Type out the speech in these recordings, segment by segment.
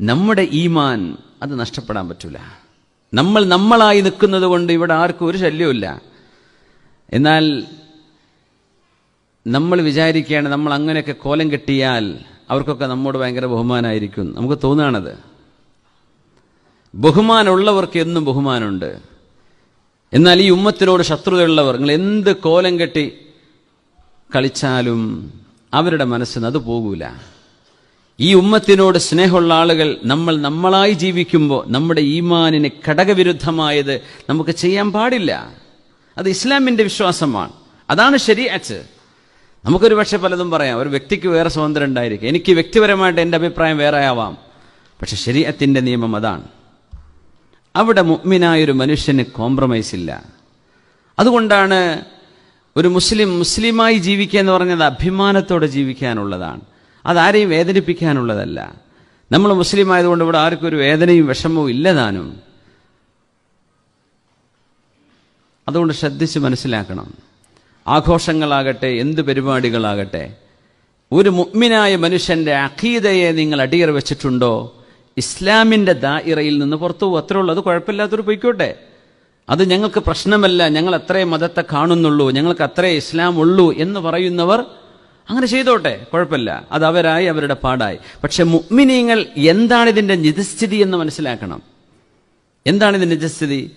നമ്മുടെ ഈമാൻ അത് നഷ്ടപ്പെടാൻ പറ്റൂല. നമ്മൾ നമ്മളായി നിൽക്കുന്നത് കൊണ്ട് ഇവിടെ ആർക്കും ഒരു ശല്യമില്ല എന്നാൽ നമ്മൾ വിചാരിക്കുകയാണ് നമ്മൾ അങ്ങനെയൊക്കെ കോലം കെട്ടിയാൽ അവർക്കൊക്കെ നമ്മോട് ഭയങ്കര ബഹുമാനമായിരിക്കും നമുക്ക് തോന്നുകയാണത് ബഹുമാനമുള്ളവർക്ക് എന്നും ബഹുമാനമുണ്ട്. എന്നാൽ ഈ ഉമ്മത്തിനോട് ശത്രുതയുള്ളവർ നിങ്ങൾ എന്ത് കോലം കെട്ടി കളിച്ചാലും അവരുടെ മനസ്സിന് അത് പോകൂല. ഈ ഉമ്മത്തിനോട് സ്നേഹമുള്ള ആളുകൾ നമ്മൾ നമ്മളായി ജീവിക്കുമ്പോൾ നമ്മുടെ ഈമാനിന് ഘടകവിരുദ്ധമായത് നമുക്ക് ചെയ്യാൻ പാടില്ല. അത് ഇസ്ലാമിന്റെ വിശ്വാസമാണ്. അതാണ് ശരിയാച്ച് നമുക്കൊരു പക്ഷെ പലതും പറയാം. ഒരു വ്യക്തിക്ക് വേറെ സ്വാതന്ത്ര്യം ഉണ്ടായിരിക്കും. എനിക്ക് വ്യക്തിപരമായിട്ട് എന്റെ അഭിപ്രായം വേറെ ആവാം. പക്ഷെ ശരീരത്തിന്റെ നിയമം അതാണ്. അവിടെ മുഗ്മിനായൊരു മനുഷ്യന് കോംപ്രമൈസ് ഇല്ല. അതുകൊണ്ടാണ് ഒരു മുസ്ലിം മുസ്ലിമായി ജീവിക്കുക എന്ന് പറഞ്ഞത് അഭിമാനത്തോടെ ജീവിക്കാനുള്ളതാണ്. അതാരെയും വേദനിപ്പിക്കാനുള്ളതല്ല. നമ്മൾ മുസ്ലിം ആയതുകൊണ്ട് ഇവിടെ ആർക്കും ഒരു വേദനയും വിഷമവും ഇല്ലതാനും. അതുകൊണ്ട് ശ്രദ്ധിച്ച് മനസ്സിലാക്കണം. ആഘോഷങ്ങളാകട്ടെ എന്ത് പരിപാടികളാകട്ടെ ഒരു മുഗ്മിനായ മനുഷ്യന്റെ അഖീദയെ നിങ്ങൾ അടിയർ വെച്ചിട്ടുണ്ടോ? ഇസ്ലാമിന്റെ ദായിറയിൽ നിന്ന് പുറത്തു പോകും. അത്രേ ഉള്ളൂ. അത് കുഴപ്പമില്ലാത്തൊരു പൊയ്ക്കോട്ടെ. അത് ഞങ്ങൾക്ക് പ്രശ്നമല്ല. ഞങ്ങൾ അത്രേ മതത്തെ കാണുന്നുള്ളൂ. ഞങ്ങൾക്ക് അത്രേ ഇസ്ലാം ഉള്ളൂ എന്ന് പറയുന്നവർ അങ്ങനെ ചെയ്തോട്ടെ കുഴപ്പമില്ല. അത് അവരായി അവരുടെ പാടായി. പക്ഷെ മുഗ്മിനീങ്ങൾ എന്താണ് ഇതിന്റെ നിജസ്ഥിതി എന്ന് മനസ്സിലാക്കണം. എന്താണ് ഇതിന്റെ നിജസ്ഥിതി?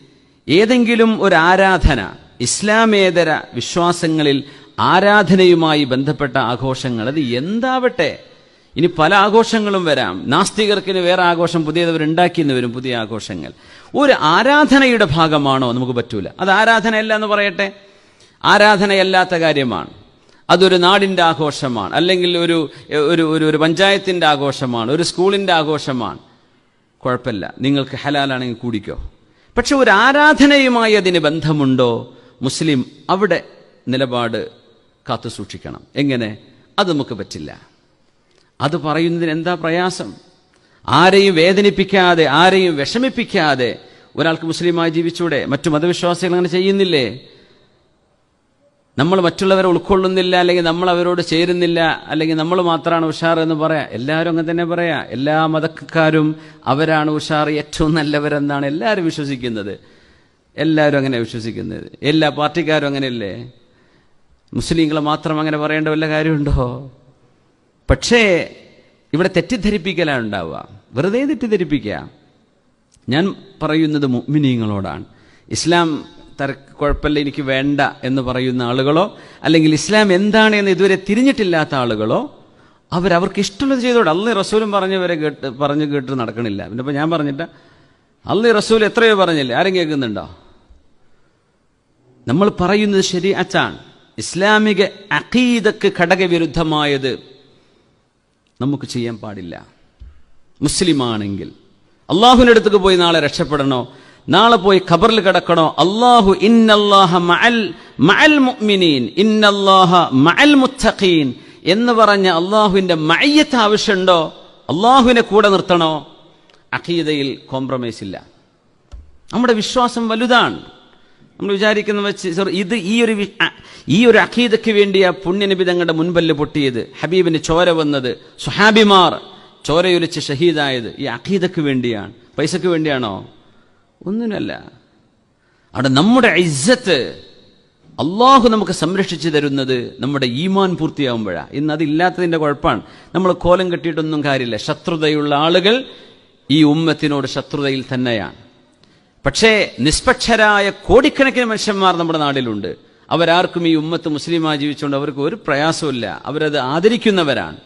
ഏതെങ്കിലും ഒരു ആരാധന ഇസ്ലാമേതര വിശ്വാസങ്ങളിൽ ആരാധനയുമായി ബന്ധപ്പെട്ട ആഘോഷങ്ങൾ അത് എന്താവട്ടെ? ഇനി പല ആഘോഷങ്ങളും വരാം. നാസ്തികർക്കിന് വേറെ ആഘോഷം പുതിയതവർ ഉണ്ടാക്കിയെന്ന് വരും പുതിയ ആഘോഷങ്ങൾ. ഒരു ആരാധനയുടെ ഭാഗമാണോ? നമുക്ക് പറ്റൂല. അത് ആരാധനയല്ല എന്ന് പറയട്ടെ? ആരാധനയല്ലാത്ത കാര്യമാണ്. അതൊരു നാടിന്റെ ആഘോഷമാണ്. അല്ലെങ്കിൽ ഒരു ഒരു ഒരു പഞ്ചായത്തിന്റെ ആഘോഷമാണ്. ഒരു സ്കൂളിന്റെ ആഘോഷമാണ്. കുഴപ്പമില്ല. നിങ്ങൾക്ക് ഹലാലാണെങ്കിൽ കൂടിക്കോ. പക്ഷെ ഒരു ആരാധനയുമായി അതിന് ബന്ധമുണ്ടോ? മുസ്ലിം അവിടെ നിലപാട് കാത്തു സൂക്ഷിക്കണം. എങ്ങനെ? അത് നമുക്ക് പറ്റില്ല. അത് പറയുന്നതിന് എന്താ പ്രയാസം? ആരെയും വേദനിപ്പിക്കാതെ ആരെയും വിഷമിപ്പിക്കാതെ ഒരാൾക്ക് മുസ്ലിമായി ജീവിച്ചൂടെ? മറ്റു മതവിശ്വാസികൾ അങ്ങനെ ചെയ്യുന്നില്ലേ? നമ്മൾ മറ്റുള്ളവരെ ഉൾക്കൊള്ളുന്നില്ല അല്ലെങ്കിൽ നമ്മൾ അവരോട് ചേരുന്നില്ല അല്ലെങ്കിൽ നമ്മൾ മാത്രമാണ് ഉഷാർ എന്ന് പറയാം. എല്ലാവരും അങ്ങനെ തന്നെ പറയാ. എല്ലാ മതക്കാരും അവരാണ് ഉഷാർ ഏറ്റവും നല്ലവരെന്നാണ് എല്ലാവരും വിശ്വസിക്കുന്നത്. എല്ലാവരും അങ്ങനെ വിശ്വസിക്കുന്നത്. എല്ലാ പാർട്ടിക്കാരും അങ്ങനെയല്ലേ? മുസ്ലിങ്ങൾ മാത്രം അങ്ങനെ പറയേണ്ട വല്ല കാര്യമുണ്ടോ? പക്ഷേ ഇവിടെ തെറ്റിദ്ധരിപ്പിക്കലാണ് ഉണ്ടാവുക വെറുതെ തെറ്റിദ്ധരിപ്പിക്കുക. ഞാൻ പറയുന്നത് മുഅ്മിനീങ്ങളോടാണ്. ഇസ്ലാം തര കുഴപ്പമില്ല എനിക്ക് വേണ്ട എന്ന് പറയുന്ന ആളുകളോ അല്ലെങ്കിൽ ഇസ്ലാം എന്താണ് എന്ന് ഇതുവരെ തിരിഞ്ഞിട്ടില്ലാത്ത ആളുകളോ അവരവർക്ക് ഇഷ്ടമുള്ളത് ചെയ്തോടെ അള്ളി റസൂലും പറഞ്ഞവരെ കേട്ട് പറഞ്ഞ് കേട്ട് നടക്കണില്ല. പിന്നെ ഇപ്പം ഞാൻ പറഞ്ഞിട്ട് അള്ളി റസൂൽ എത്രയോ പറഞ്ഞില്ലേ? ആരും കേൾക്കുന്നുണ്ടോ? നമ്മൾ പറയുന്നത് ശരി അച്ചാണ് ഇസ്ലാമിക അഖീദക്ക് ഘടകവിരുദ്ധമായത് നമുക്ക് ചെയ്യാൻ പാടില്ല. മുസ്ലിമാണെങ്കിൽ. അള്ളാഹുവിന്റെ അടുത്തേക്ക് പോയി നാളെ രക്ഷപ്പെടണോ? നാളെ പോയി ഖബറിൽ കിടക്കണോ? അള്ളാഹു ഇന്നല്ലാഹ മഅൽ മഅൽ മുഅ്മിനീൻ ഇന്നല്ലാഹ മഅൽ മുത്തഖീൻ എന്ന് പറഞ്ഞ അള്ളാഹുവിന്റെ മയ്യത്ത് ആവശ്യമുണ്ടോ? അള്ളാഹുവിനെ കൂടെ നിർത്തണോ? അഖീദയിൽ കോംപ്രമൈസ് ഇല്ല. നമ്മുടെ വിശ്വാസം വലുതാണ്. നമ്മൾ വിചാരിക്കുന്ന വെച്ച് സർ ഇത് ഈ ഒരു ഈ ഒരു അഖീദയ്ക്ക് വേണ്ടിയാ പുണ്യനബി തങ്ങളുടെ മുൻപല്ല് പൊട്ടിയത്. ഹബീബിന് ചോര വന്നത്. സുഹാബിമാർ ചോരയൊലിച്ച് ഷഹീദായത്. ഈ അഖീദയ്ക്ക് വേണ്ടിയാണ്. പൈസക്ക് വേണ്ടിയാണോ? ഒന്നിനല്ല. അവിടെ നമ്മുടെ ഇസ്സത്ത് അള്ളാഹു നമുക്ക് സംരക്ഷിച്ചു തരുന്നത് നമ്മുടെ ഈമാൻ പൂർത്തിയാവുമ്പോഴാണ് ഇന്ന് അതില്ലാത്തതിന്റെ കുഴപ്പമാണ് നമ്മൾ കോലം കെട്ടിയിട്ടൊന്നും കാര്യമില്ല. ശത്രുതയുള്ള ആളുകൾ ഈ ഉമ്മത്തിനോട് ശത്രുതയിൽ തന്നെയാണ്. പക്ഷേ നിഷ്പക്ഷരായ കോടിക്കണക്കിന് മനുഷ്യന്മാർ നമ്മുടെ നാട്ടിലുണ്ട് അവരാർക്കും ഈ ഉമ്മത്ത് മുസ്ലിമായി ജീവിച്ചുകൊണ്ട് അവർക്ക് ഒരു പ്രയാസമില്ല അവരത് ആദരിക്കുന്നവരാണ്.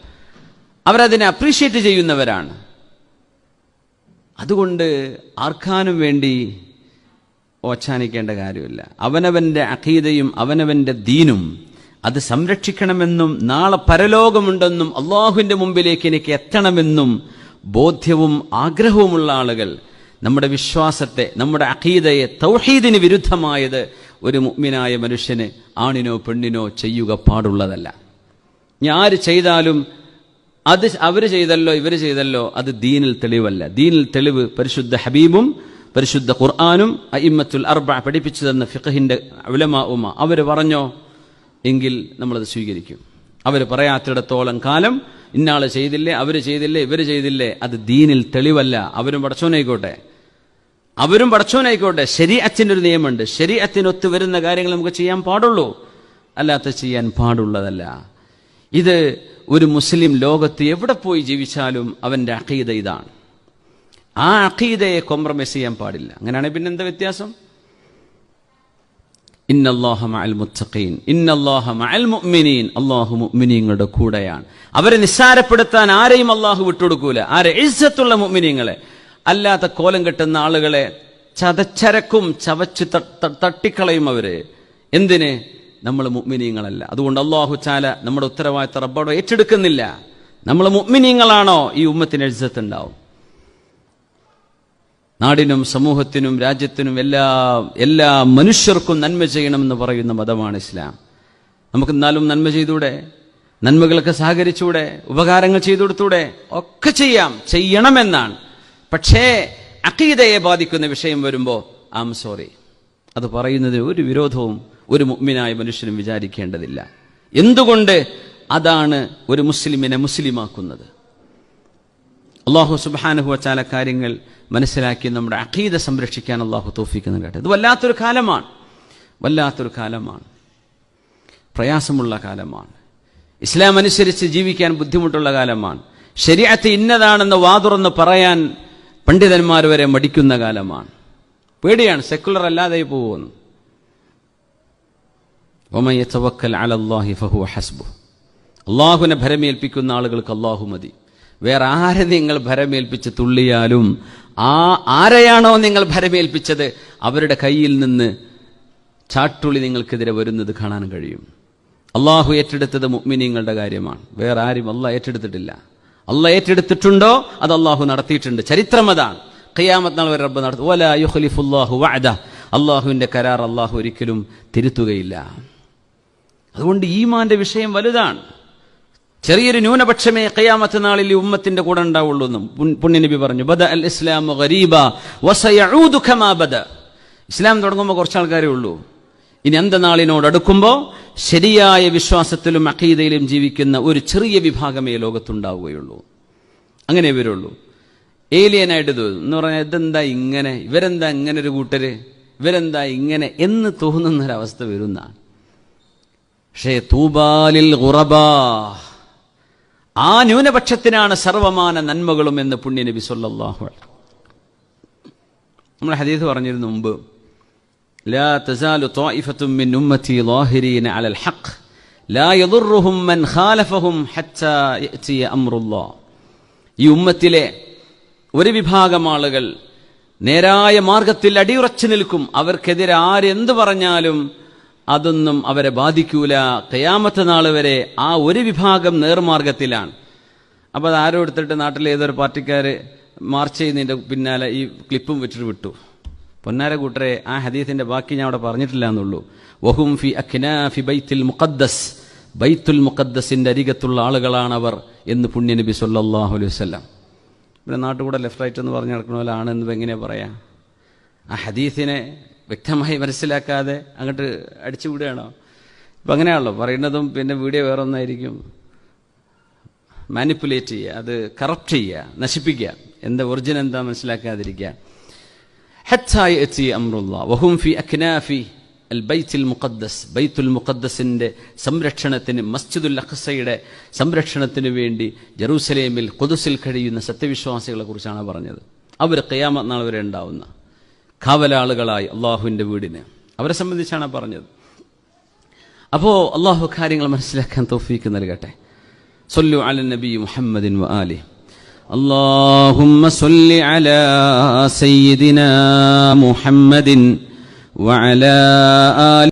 അവരതിനെ അപ്രീഷിയേറ്റ് ചെയ്യുന്നവരാണ്. അതുകൊണ്ട് ആർക്കാനും വേണ്ടി ഓച്ചാനിക്കേണ്ട കാര്യമില്ല. അവനവന്റെ അഖീദയും അവനവന്റെ ദീനും അത് സംരക്ഷിക്കണമെന്നും നാളെ പരലോകമുണ്ടെന്നും അള്ളാഹുവിന്റെ മുമ്പിലേക്ക് എനിക്ക് എത്തണമെന്നും ബോധ്യവും ആഗ്രഹവുമുള്ള ആളുകൾ നമ്മുടെ വിശ്വാസത്തെ നമ്മുടെ അഖീദയെ തൗഹീദിന് വിരുദ്ധമായത് ഒരു മുഗ്മിനായ മനുഷ്യന് ആണിനോ പെണ്ണിനോ ചെയ്യുക പാടുള്ളതല്ല. ഞാൻ ആര് ചെയ്താലും അത് അവർ ചെയ്തല്ലോ ഇവർ ചെയ്തല്ലോ അത് ദീനിൽ തെളിവല്ല. ദീനിൽ തെളിവ് പരിശുദ്ധ ഹബീബും പരിശുദ്ധ ഖുർആാനും അയിമ്മത്തുൽ അർബ പഠിപ്പിച്ചു തന്ന ഫിഖഹിന്റെ ഉലമാ ഉമ അവർ പറഞ്ഞോ? എങ്കിൽ നമ്മളത് സ്വീകരിക്കും. അവർ പറയാത്തിടത്തോളം കാലം ഇന്നാൾ ചെയ്തില്ലേ അവർ ചെയ്തില്ലേ ഇവർ ചെയ്തില്ലേ അത് ദീനിൽ തെളിവല്ല. അവരും പടച്ചോനായിക്കോട്ടെ. അവരും പടച്ചോനായിക്കോട്ടെ. ശരീഅത്തിന്റെ ഒരു നിയമമുണ്ട്. ശരീഅത്തിനൊത്ത് വരുന്ന കാര്യങ്ങൾ നമുക്ക് ചെയ്യാൻ പാടുള്ളൂ. അല്ലാത്ത ചെയ്യാൻ പാടുള്ളതല്ല. ഇത് ഒരു മുസ്ലിം ലോകത്ത് എവിടെ പോയി ജീവിച്ചാലും അവന്റെ അഖീദ ഇതാണ്. ആ അഖീദയെ കോംപ്രമൈസ് ചെയ്യാൻ പാടില്ല. അങ്ങനെയാണെങ്കിൽ പിന്നെ എന്താ വ്യത്യാസം? മുഅ്മിനീങ്ങളുടെ കൂടെയാണ്. അവരെ നിസ്സാരപ്പെടുത്താൻ ആരെയും അള്ളാഹു വിട്ടുകൊടുക്കൂല. ആരെ? ഇസ്സത്തുള്ള മുഅ്മിനീങ്ങളെ. അല്ലാത്ത കോലം കെട്ടുന്ന ആളുകളെ ചതച്ചരക്കും ചവച്ച് തട്ടിക്കളയും അവർ. എന്തിന്? നമ്മൾ മുഗ്മിനീങ്ങളല്ല അതുകൊണ്ട് അല്ലാഹു ചാല നമ്മുടെ ഉത്തരവാദിത്ത റബ്ബോടെ ഏറ്റെടുക്കുന്നില്ല. നമ്മൾ മുഗ്മിനീങ്ങളാണോ ഈ ഉമ്മത്തിന് ഇസ്സത്ത് ഉണ്ടാവും നാടിനും സമൂഹത്തിനും രാജ്യത്തിനും എല്ലാ എല്ലാ മനുഷ്യർക്കും നന്മ ചെയ്യണമെന്ന് പറയുന്ന മതമാണ് ഇസ്ലാം. നമുക്ക് എന്നാലും നന്മ ചെയ്തൂടെ? നന്മകളൊക്കെ സഹകരിച്ചൂടെ? ഉപകാരങ്ങൾ ചെയ്തു കൊടുത്തൂടെ ഒക്കെ ചെയ്യാം. ചെയ്യണമെന്നാണ്. പക്ഷേ അക്കീതയെ ബാധിക്കുന്ന വിഷയം വരുമ്പോൾ ഐ ആം സോറി അത് പറയുന്നതിന് ഒരു വിരോധവും ഒരു മുഗ്മിനായ മനുഷ്യനും വിചാരിക്കേണ്ടതില്ല. എന്തുകൊണ്ട് അതാണ് ഒരു മുസ്ലിമിനെ മുസ്ലിമാക്കുന്നത്? അള്ളാഹു സുബാനുഹു വച്ചാല കാര്യങ്ങൾ മനസ്സിലാക്കി നമ്മുടെ അഖീദ സംരക്ഷിക്കാൻ അള്ളാഹു തോഫിക്ക് നൽകട്ടെ. ഇത് വല്ലാത്തൊരു കാലമാണ്. വല്ലാത്തൊരു കാലമാണ്. പ്രയാസമുള്ള കാലമാണ്. ഇസ്ലാം അനുസരിച്ച് ജീവിക്കാൻ ബുദ്ധിമുട്ടുള്ള കാലമാണ്. ശരിയത്ത് ഇന്നതാണെന്ന് വാതുറന്ന് പറയാൻ പണ്ഡിതന്മാർ വരെ മടിക്കുന്ന കാലമാണ്. പേടിയാണ്. സെക്കുലർ അല്ലാതെ പോകുന്നു. ഫഹു ഹസ്ബു അള്ളാഹുവിനെ ഭരമേൽപ്പിക്കുന്ന ആളുകൾക്ക് അള്ളാഹു മതി. വേറെ ആരെ നിങ്ങൾ ഭരമേൽപ്പിച്ച് തുള്ളിയാലും ആ ആരെയാണോ നിങ്ങൾ ഭരമേൽപ്പിച്ചത് അവരുടെ കയ്യിൽ നിന്ന് ചാട്ടുളി നിങ്ങൾക്കെതിരെ വരുന്നത് കാണാൻ കഴിയും. അള്ളാഹു ഏറ്റെടുത്തത് മുഅ്മിനീങ്ങളുടെ കാര്യമാണ്. വേറെ ആരും അള്ളാഹ് ഏറ്റെടുത്തിട്ടില്ല. അള്ളാഹ് ഏറ്റെടുത്തിട്ടുണ്ടോ? അത് അള്ളാഹു നടത്തിയിട്ടുണ്ട്. ചരിത്രം അതാണ്. ഖിയാമത്ത് നാൾ വരെ റബ്ബ് നടത്തും. അള്ളാഹുവിന്റെ കരാർ അള്ളാഹു ഒരിക്കലും തിരുത്തുകയില്ല. അതുകൊണ്ട് ഈമാന്റെ വിഷയം വലുതാണ്. ചെറിയൊരു ന്യൂനപക്ഷമേ ഖിയാമത്ത് നാളിൽ ഈ ഉമ്മത്തിന്റെ കൂടെ ഉണ്ടാവുള്ളൂ എന്നും പുണ്യനബി പറഞ്ഞു. ബദ അൽ ഇസ്ലാം ഗരീബ ബദ. ഇസ്ലാം തുടങ്ങുമ്പോൾ കുറച്ച് ആൾക്കാരേ ഉള്ളൂ. ഇനി അന്തനാളിനോട് അടുക്കുമ്പോൾ ശരിയായ വിശ്വാസത്തിലും അഖീദയിലും ജീവിക്കുന്ന ഒരു ചെറിയ വിഭാഗമേ ലോകത്തുണ്ടാവുകയുള്ളൂ. അങ്ങനെ ഇവരുള്ളൂ. ഏലിയനായിട്ട് തോന്നും എന്ന് പറഞ്ഞാൽ ഇതെന്താ ഇങ്ങനെ? ഇവരെന്താ ഇങ്ങനെ ഒരു കൂട്ടര്? ഇവരെന്താ ഇങ്ങനെ എന്ന് തോന്നുന്നൊരവസ്ഥ വരുന്നതാണ്. പക്ഷേ തൂബാലിൽ ഗുറബാ ആ ന്യൂനപക്ഷത്തിനാണ് സർവമാന നന്മകളും എന്ന് പുണ്യനബി സല്ലല്ലാഹു അലൈഹി നമ്മൾ ഹദീസ് പറഞ്ഞിരുന്നു മുമ്പ് لا تزال طائفة من أمتي ظاهرين على الحق لا يضرهم من خالفهم حتى يأتي أمر الله ഈ ഉമ്മത്തിലെ ഒരു വിഭാഗം ആളുകൾ നേരായ മാർഗത്തിൽ അടിയുറച്ചു നിൽക്കും അവർക്കെതിരെ ആരെന്ത് പറഞ്ഞാലും അതൊന്നും അവരെ ബാധിക്കൂല. കയാമത്തെ നാൾ വരെ ആ ഒരു വിഭാഗം നേർമാർഗത്തിലാണ്. അപ്പോൾ അത് ആരോ എടുത്തിട്ട് നാട്ടിലെ ഏതൊരു പാർട്ടിക്കാർ മാർച്ച് ചെയ്യുന്നതിന്റെ പിന്നാലെ ഈ ക്ലിപ്പും വെച്ചിട്ട് വിട്ടു. പൊന്നാര കൂട്ടരെ ആ ഹദീസിന്റെ ബാക്കി ഞാൻ അവിടെ പറഞ്ഞിട്ടില്ല എന്നുള്ളൂ. വഹും ഫി അഖ്നാഫി ബൈത്തുൽ മുഖദ്ദസ്. ബൈത്തുൽ മുഖദ്ദസിന്റെ അരികത്തുള്ള ആളുകളാണ് അവർ എന്ന് പുണ്യനബി സല്ലല്ലാഹു അലൈഹി വസല്ലം. പിന്നെ നാട്ടുകൂടെ ലെഫ്റ്റ് റൈറ്റ് എന്ന് പറഞ്ഞു നടക്കണ പോലെ ആണെന്ന് എങ്ങനെയാ പറയാ? ആ ഹദീസിനെ വ്യക്തമായി മനസ്സിലാക്കാതെ അങ്ങോട്ട് അടിച്ചുവിടുകയാണോ ഇപ്പം അങ്ങനെയാണല്ലോ പറയുന്നതും പിന്നെ വീഡിയോ വേറെ ഒന്നായിരിക്കും മാനിപ്പുലേറ്റ് ചെയ്യുക അത് കറപ്റ്റ് ചെയ്യുക നശിപ്പിക്കുക. എന്താ ഒറിജിൻ എന്താ മനസ്സിലാക്കാതിരിക്കുക. ഹെത്തായി എത്തി അമ്രുള്ള വഹും ഫി അഖ്നാഫി അൽ ബൈത്തുൽ മുഖദ്ദസ്. ബൈത്തുൽ മുഖദ്ദസിന്റെ സംരക്ഷണത്തിന് മസ്ജിദുൽ അഖ്സയുടെ സംരക്ഷണത്തിനു വേണ്ടി ജെറൂസലേമിൽ കൊതുസിൽ കഴിയുന്ന സത്യവിശ്വാസികളെ കുറിച്ചാണ് പറഞ്ഞത്. അവർ കയ്യാമത് നാൾ വരെ ഉണ്ടാവുന്ന കാവലാളുകളായി അള്ളാഹുവിൻ്റെ വീടിന് അവരെ സംബന്ധിച്ചാണ് പറഞ്ഞത് അപ്പോ അള്ളാഹു കാര്യങ്ങൾ മനസ്സിലാക്കാൻ തോഫീക്ക് നൽകട്ടെ صلوا على النبي محمد وآله اللهم صل على سيدنا محمد وعلى آله